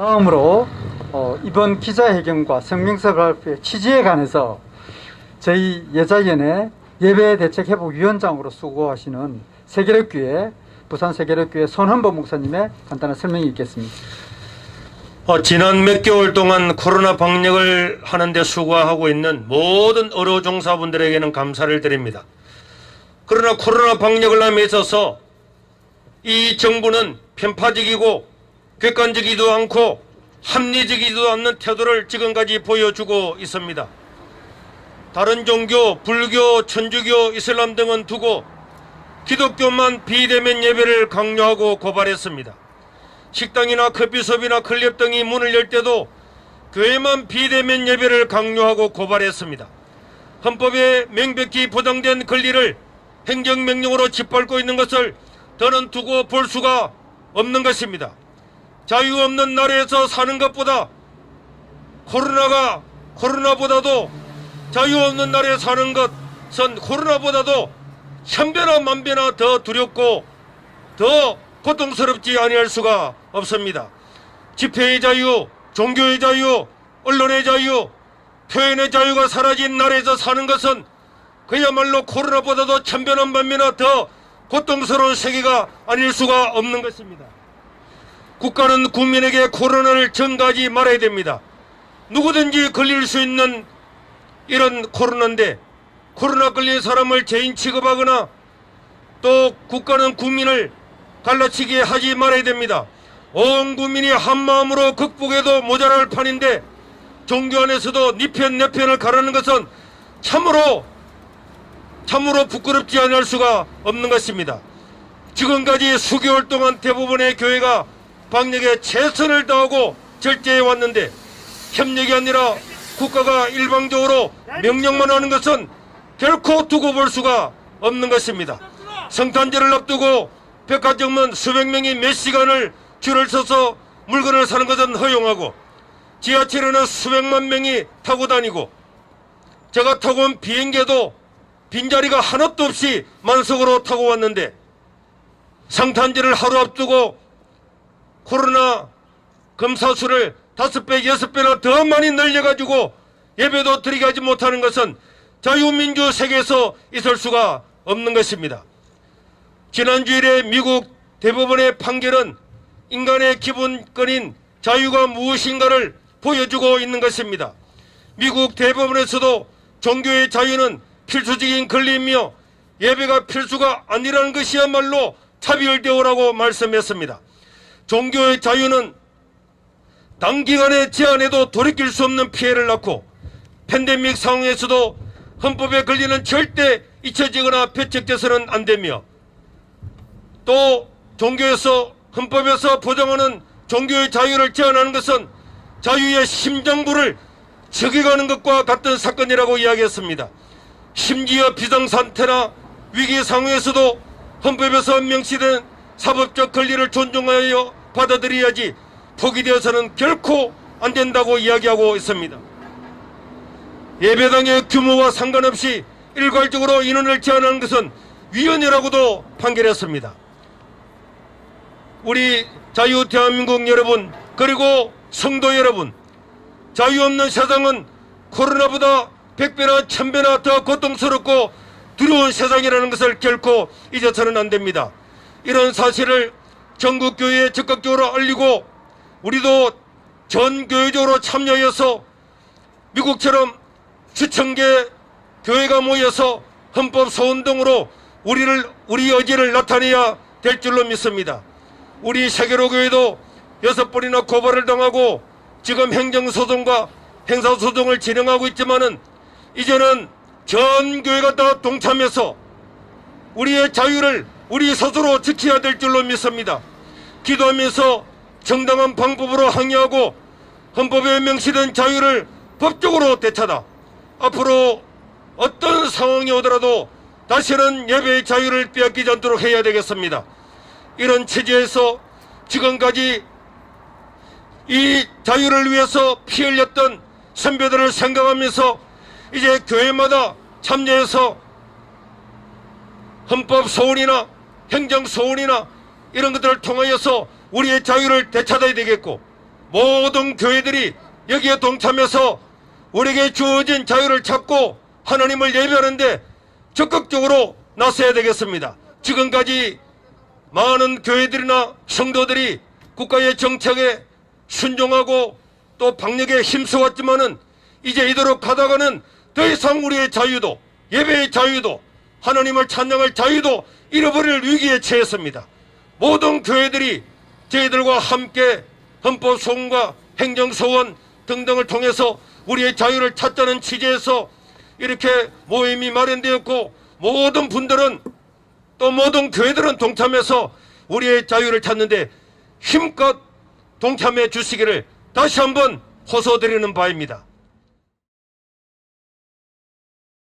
다음으로 어, 이번 기자회견과 성명서 발표의 취지에 관해서 저희 예자위원회 예배대책회복위원장으로 수고하시는 세계력교회 부산 세계력교회 손헌보 목사님의 간단한 설명이 있겠습니다. 어, 지난 몇 개월 동안 코로나 방역을 하는데 수고하고 있는 모든 의료 종사분들에게는 감사를 드립니다. 그러나 코로나 방역을 함에 있어서 이 정부는 편파적이고 객관적이지도 않고 합리적이지도 않는 태도를 지금까지 보여주고 있습니다. 다른 종교, 불교, 천주교, 이슬람 등은 두고 기독교만 비대면 예배를 강요하고 고발했습니다. 식당이나 커피숍이나 클럽 등이 문을 열 때도 교회만 비대면 예배를 강요하고 고발했습니다. 헌법에 명백히 보장된 권리를 행정명령으로 짓밟고 있는 것을 더는 두고 볼 수가 없는 것입니다. 자유 없는 나라에서 사는 것보다 코로나가 코로나보다도 자유 없는 나라에 사는 것은 코로나보다도 천배나 만배나 더 두렵고 더 고통스럽지 아니할 수가 없습니다. 집회의 자유, 종교의 자유, 언론의 자유, 표현의 자유가 사라진 나라에서 사는 것은 그야말로 코로나보다도 천배나 만배나 더 고통스러운 세계가 아닐 수가 없는 것입니다. 국가는 국민에게 코로나를 전가하지 말아야 됩니다. 누구든지 걸릴 수 있는 이런 코로나인데 코로나 걸린 사람을 죄인 취급하거나 또 국가는 국민을 갈라치게 하지 말아야 됩니다. 온 국민이 한 마음으로 극복해도 모자랄 판인데 종교 안에서도 니편 내편을 가르는 것은 참으로 참으로 부끄럽지 않을 수가 없는 것입니다. 지금까지 수개월 동안 대부분의 교회가 방역에 최선을 다하고 절제해 왔는데 협력이 아니라 국가가 일방적으로 명령만 하는 것은 결코 두고 볼 수가 없는 것입니다. 성탄절을 앞두고 백화점은 수백 명이 몇 시간을 줄을 서서 물건을 사는 것은 허용하고 지하철에는 수백만 명이 타고 다니고 제가 타고 온 비행기에도 빈자리가 하나도 없이 만석으로 타고 왔는데 성탄절을 하루 앞두고 코로나 검사 수를 다섯 배, 여섯 배나 더 많이 늘려가지고 예배도 드리게 하지 못하는 것은 자유민주 세계에서 있을 수가 없는 것입니다. 지난주일에 미국 대법원의 판결은 인간의 기본권인 자유가 무엇인가를 보여주고 있는 것입니다. 미국 대법원에서도 종교의 자유는 필수적인 권리이며 예배가 필수가 아니라는 것이야말로 차별대우라고 말씀했습니다. 종교의 자유는 단기간에 제한해도 돌이킬 수 없는 피해를 낳고 팬데믹 상황에서도 헌법에 걸리는 절대 잊혀지거나 배척돼서는 안 되며 또 종교에서 헌법에서 보장하는 종교의 자유를 제한하는 것은 자유의 심정부를 저기가는 것과 같은 사건이라고 이야기했습니다. 심지어 비상상태나 위기 상황에서도 헌법에서 명시된 사법적 권리를 존중하여 받아들여야지 포기되어서는 결코 안 된다고 이야기하고 있습니다. 예배당의 규모와 상관없이 일괄적으로 인원을 제한하는 것은 위헌이라고도 판결했습니다. 우리 자유 대한민국 여러분 그리고 성도 여러분 자유 없는 세상은 코로나보다 백배나 천배나 더 고통스럽고 두려운 세상이라는 것을 결코 잊어서는 안 됩니다. 이런 사실을 전국 교회에 적극적으로 알리고 우리도 전 교회적으로 참여해서 미국처럼 수천 개 교회가 모여서 헌법 소원 등으로 우리를 우리 의지를 나타내야 될 줄로 믿습니다. 우리 세계로 교회도 여섯 번이나 고발을 당하고 지금 행정소송과 행사소송을 진행하고 있지만은 이제는 전 교회가 다 동참해서 우리의 자유를 우리 스스로 지켜야 될 줄로 믿습니다. 기도하면서 정당한 방법으로 항의하고 헌법에 명시된 자유를 법적으로 되찾아 앞으로 어떤 상황이 오더라도 다시는 예배의 자유를 빼앗기지 않도록 해야 되겠습니다. 이런 체제에서 지금까지 이 자유를 위해서 피 흘렸던 선배들을 생각하면서 이제 교회마다 참여해서 헌법 소원이나 행정 소원이나 이런 것들을 통하여서 우리의 자유를 되찾아야 되겠고 모든 교회들이 여기에 동참해서 우리에게 주어진 자유를 찾고 하나님을 예배하는데 적극적으로 나서야 되겠습니다. 지금까지 많은 교회들이나 성도들이 국가의 정책에 순종하고 또 방역에 힘써왔지만은 이제 이대로 가다가는 더 이상 우리의 자유도 예배의 자유도 하나님을 찬양할 자유도 잃어버릴 위기에 처했습니다. 모든 교회들이 저희들과 함께 헌법소원과 행정소원 등등을 통해서 우리의 자유를 찾자는 취지에서 이렇게 모임이 마련되었고 모든 분들은 또 모든 교회들은 동참해서 우리의 자유를 찾는데 힘껏 동참해 주시기를 다시 한번 호소드리는 바입니다.